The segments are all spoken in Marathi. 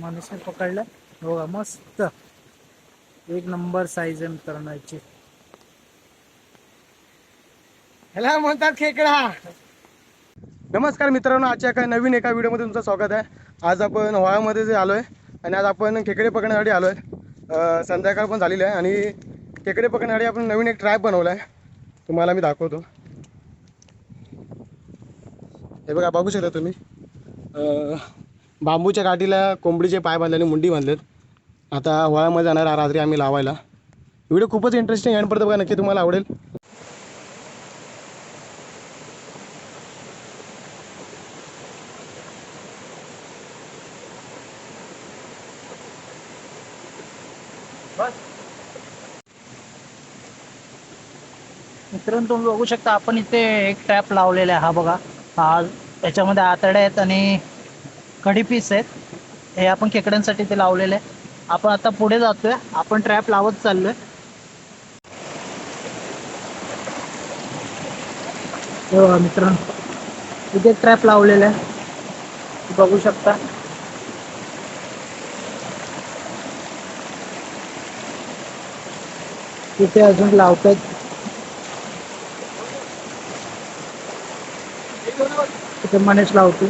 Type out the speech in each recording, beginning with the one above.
माणूसने पकडलं. बघा मस्त. एक नंबर साईज आहे मित्रांनो याची. ह्याला म्हणतात खेकडा. नमस्कार मित्रांनो आजच्या एका नवीन एका व्हिडिओमध्ये तुमचं स्वागत आहे. आज आपण होळामध्ये जे आलो आहे आणि आज आपण खेकडे पकडण्यासाठी आलो आहे संध्याकाळ पण झालेली आहे आणि खेकडे पकडण्यासाठी आपण नवीन एक ट्रॅप बनवला आहे. तुम्हाला मी दाखवतो. हे बघा बघू शकता तुम्ही. बांबूच्या काठीला कोंबडीचे पाय बांधले आणि मुंडी बांधलेत. आता होळामध्ये जाणार आहे रात्री आम्ही लावायला. व्हिडिओ खूपच इंटरेस्टिंग आहे. पडतो बघा नक्की तुम्हाला आवडेल. मित्रांनो तुम्ही बघू शकता आपण इथे एक ट्रॅप लावलेला आहे. हा बघा. हा त्याच्यामध्ये आतड्या आहेत आणि कढी पीस आहेत. हे आपण खेकड्यांसाठी ते लावलेले आहे आपण आता पुढे जातोय. आपण ट्रॅप लावत चाललोय. हो, मित्रांनो इथे ट्रॅप लावलेला आहे बघू शकता. इथे अजून लावतायत. तिथे मनेश लावतो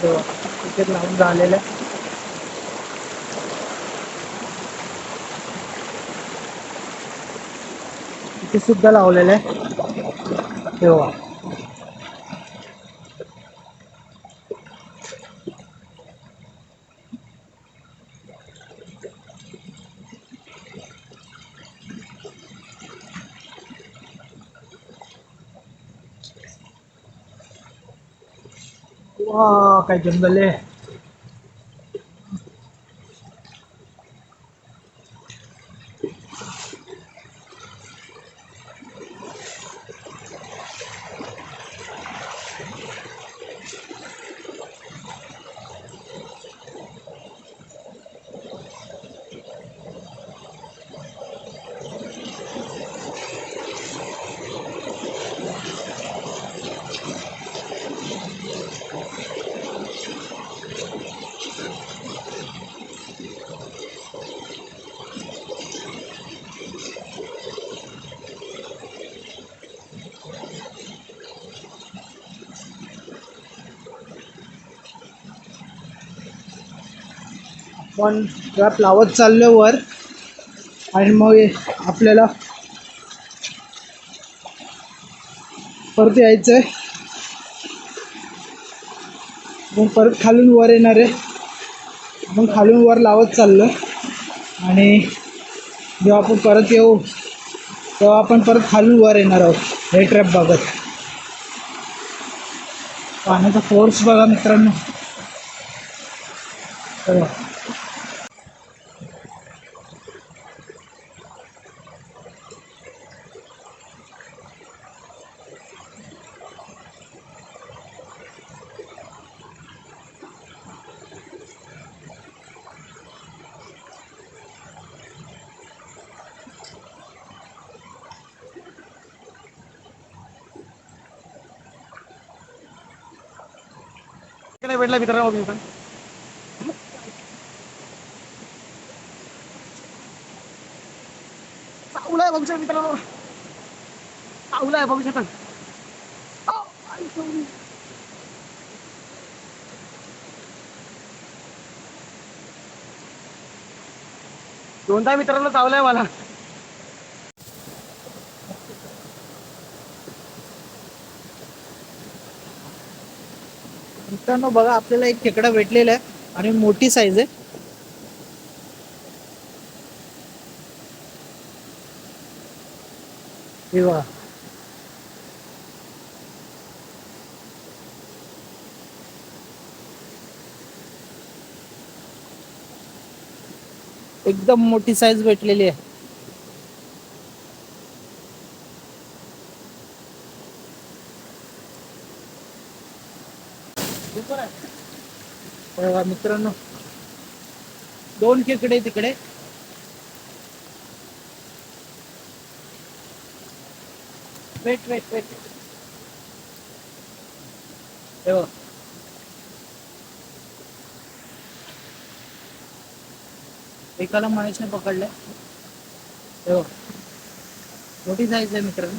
तिथे लावून झालेलं आहे. इथे सुद्धा लावलेलं आहे. तेव्हा काय जंगल आहे. पण ट्रॅप लावत चाललो वर आणि मग आपल्याला परत यायचं आहे मग परत खालून वर येणार आहे. मग खालून वर लावत चाललो आणि जेव्हा आपण परत येऊ तेव्हा आपण परत खालून वर येणार आहोत. हे ट्रॅप बघत. पाण्याचा फोर्स बघा मित्रांनो. नाही भेटला मित्रांनो बघू इथं. चावला आहे बघू शकता मित्रांनो. चावला आहे बघू शकता. दोनदा मित्रांनो चावलाय मला. मित्रांनो बघा आपल्याला एक खेकडा भेटलेला आहे आणि मोठी साईज आहे. हे बघा. एकदम मोठी साईज भेटलेली आहे. बघा मित्रांनो. दोन खेकडे तिकडे वेट वेट वेट एकाला महेशने पकडलंय. हो मोठी साईज आहे मित्रांनो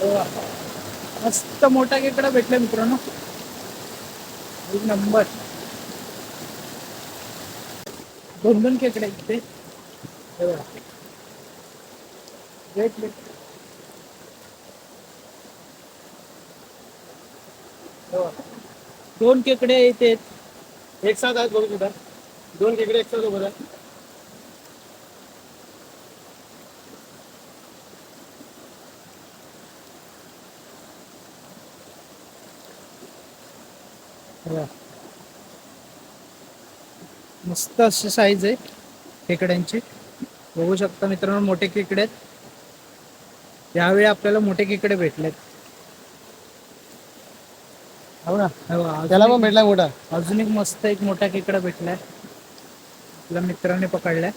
हो. मस्त मोठा खेकडा भेटला मित्रांनो. एक नंबर. दोन दोन खेकडे इथे तिथे हे हो. दोन खेकडे येते एक साथ आहेत बघू सुद्धा दोन खेकडे एक साथ सोबत आहे मस्त अशी साईज आहे खेकड्यांची. बघू शकता मित्रांनो मोठे खेकडे आहेत. यावेळी आपल्याला मोठे खेकडे भेटलेत. हो ना? हो, त्याला पण भेटला मोठा. अजून एक मस्त एक मोठा खेकडा भेटलाय. आपल्या मित्राने पकडलाय.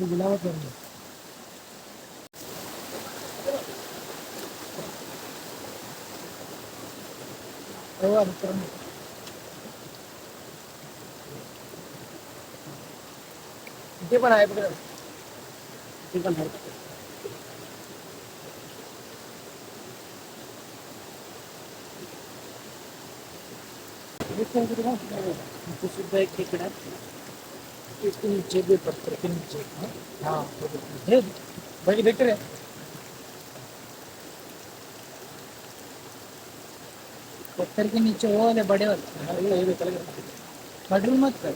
हो, मित्रांनो. ते पण आहे बघा. ते पण आहे. इथे सुद्धा एक खेकडा आहे. इसके नीचे भी पत्थर के नीचे हाँ हे बाकी देखते पत्थर के नीचे वो वाले बड़े वाले कंट्रोल मत कर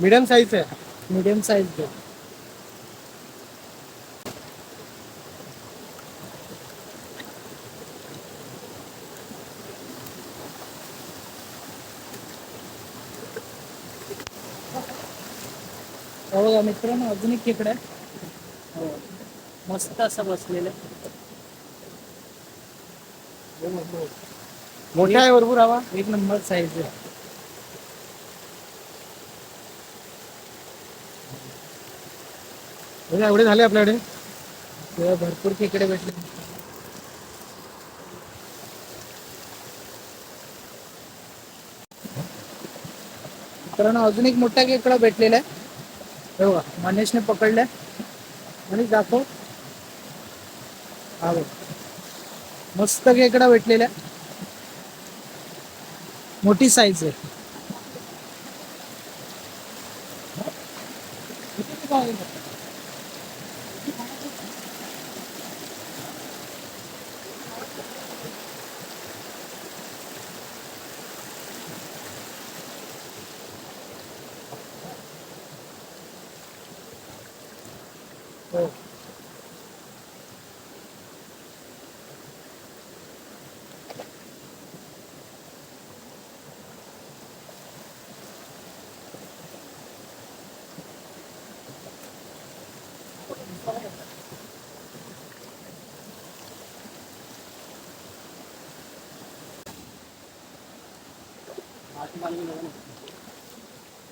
मीडियम साइज है मीडियम साइज दो हो बघा मित्रांनो अजून एक खेकडा आहे हो. मस्त असं बसलेलं. मोठा आहे भरपूर हवा एक नंबर साईज आहे. म्हणजे एवढे झाले आपल्याकडे. तेव्हा भरपूर खेकडे भेटले. मित्रांनो अजून एक मोठा खेकडा भेटलेला आहे. हे बघा मनेशने पकडले. मनीष दाखव. हा बघ. मस्त खेकडा भेटलेला मोठी साईज आहे. हो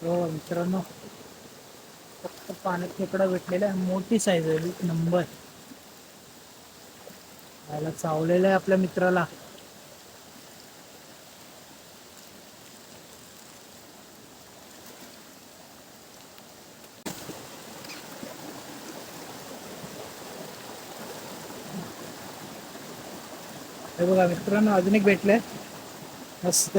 हो मित्रांनो फक्त पाण्यात खेकडा भेटलेला आहे. मोठी साईज आहे. एक नंबर याला चावलेला आहे आपल्या मित्राला. हे बघा मित्रांनो अजून एक भेटलंय. मस्त.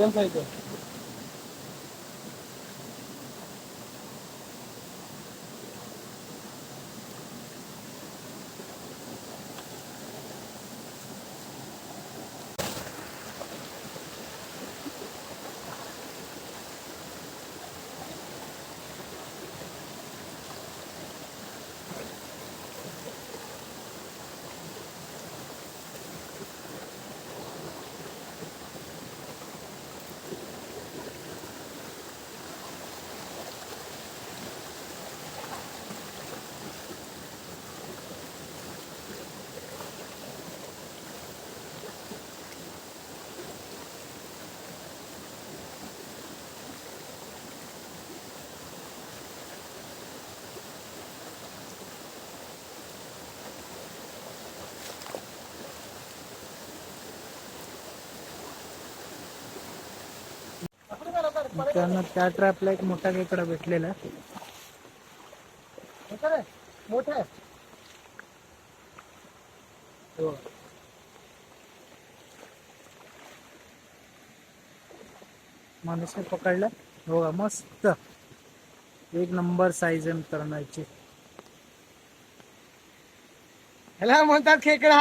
आहे. मिडियम त्यांना त्या ट्रॅपला एक मोठा खेकडा भेटलेला. आहे मोठा हो. माणूसने पकडला. हो? मस्त. एक नंबर साईज आहे मित्रांनो याची. ह्याला म्हणतात खेकडा.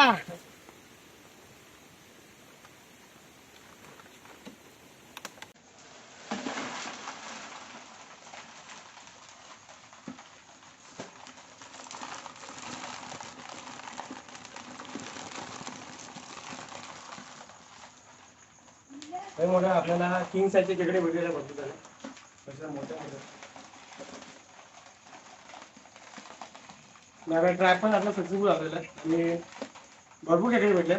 हे मोठं आपल्याला किंग साईजचे खेकडे भेटलेले भरपूर झाले कशा मोठ्या मोठ्या ट्रॅप पण आपला सक्सेसफुल आपल्याला. आणि भरपूर खेकडे भेटले.